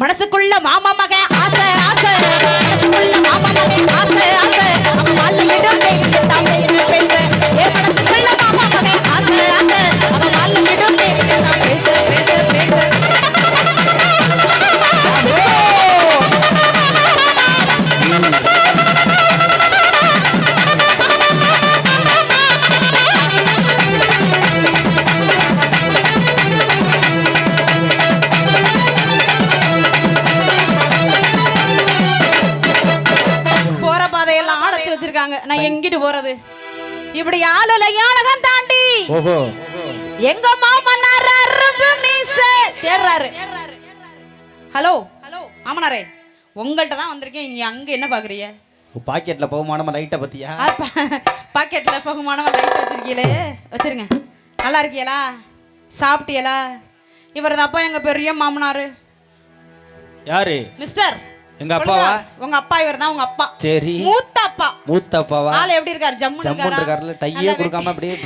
மனசுக்குள்ள மாமா மகன் ஆசை ஆசை. வச்சிருக்காங்க. நான் எங்கிட்டு போறது? இப்படி ஆளுல யாழகம் தாண்டி எங்க மாமனார் அரும்பு மீச? சேர்றாரு ஹலோ. ஹலோ மாமனாரே உங்கள்கிட்ட தான் வந்திருக்கேன். நீங்க அங்க என்ன பாக்குறீங்க? பாக்கெட்ல போகுமானமா லைட்டை பத்தியா? பாக்கெட்ல பகுமானமா லைட் வச்சிருக்கீங்களே. வச்சிருங்க. நல்லா இருக்கீங்களா சாப்பிட்டீங்களா இவர் அப்பா எங்க பெரிய மாமனாரு? யாரு? மிஸ்டர். எங்க அப்பாவா? உங்க அப்பா இவர் தான் உங்க அப்பா. சரி. மூத்த அப்பா மூத்த அப்பாவா ஆள் எப்படி இருக்காரு? ஜம்மு ஜம்முன் இருக்காருல டையே கொடுக்காம அப்படியே